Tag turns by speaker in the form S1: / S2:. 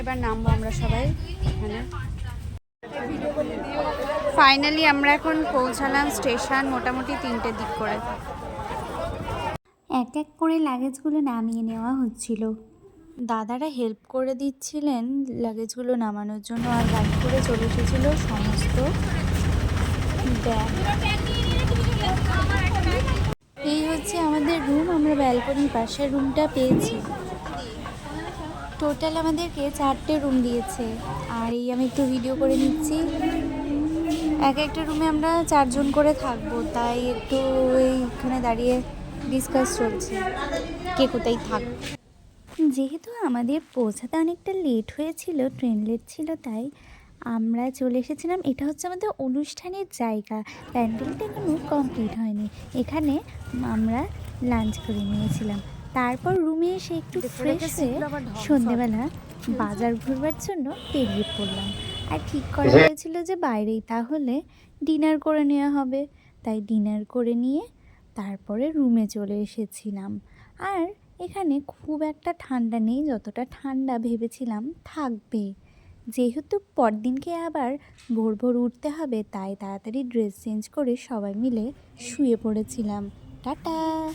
S1: এবার নামবো আমরা সবাই ফাইনালি আমরা এখন পৌঁছালাম স্টেশন মোটামুটি তিনটের দিক করে।
S2: এক এক করে লাগেজগুলো নামিয়ে নেওয়া হচ্ছিল।
S1: দাদারা হেল্প করে দিচ্ছিলেন লাগেজগুলো নামানোর জন্য আর গাড়ি করে চলে এসেছিল সমস্ত এই হচ্ছে আমাদের রুম আমরা ব্যালকনির পাশের রুমটা পেয়েছি। টোটাল আমাদেরকে চারটে রুম দিয়েছে। আর এই আমি একটু ভিডিও করে নিচ্ছি। এক একটা রুমে আমরা চারজন করে থাকব, তাই একটু এইখানে দাঁড়িয়ে ডিসকাস চলছে, কে কোথায় থাক।
S2: যেহেতু আমাদের পৌঁছাতে অনেকটা লেট হয়েছিল ট্রেন লেট ছিল, তাই আমরা চলে এসেছিলাম। এটা হচ্ছে আমাদের অনুষ্ঠানের জায়গা। প্যান্ডেলটা এখনও কমপ্লিট হয়নি। এখানে আমরা লাঞ্চ করে নিয়েছিলাম। তারপর রুমে এসে একটু ফ্রেশ হয়ে সন্ধেবেলা বাজার ঘুরবার জন্য বেরিয়ে পড়লাম। আর ঠিক করা হয়েছিল যে বাইরেই তাহলে ডিনার করে নেওয়া হবে। তাই ডিনার করে নিয়ে তারপরে রুমে চলে এসেছিলাম। আর এখানে খুব একটা ঠান্ডা নেই যতটা ঠান্ডা ভেবেছিলাম থাকবে। যেহেতু পরদিনকে আবার ভোর ভোর উঠতে হবে তাই তাড়াতাড়ি ড্রেস চেঞ্জ করে সবাই মিলে শুয়ে পড়েছিলাম। টাটা!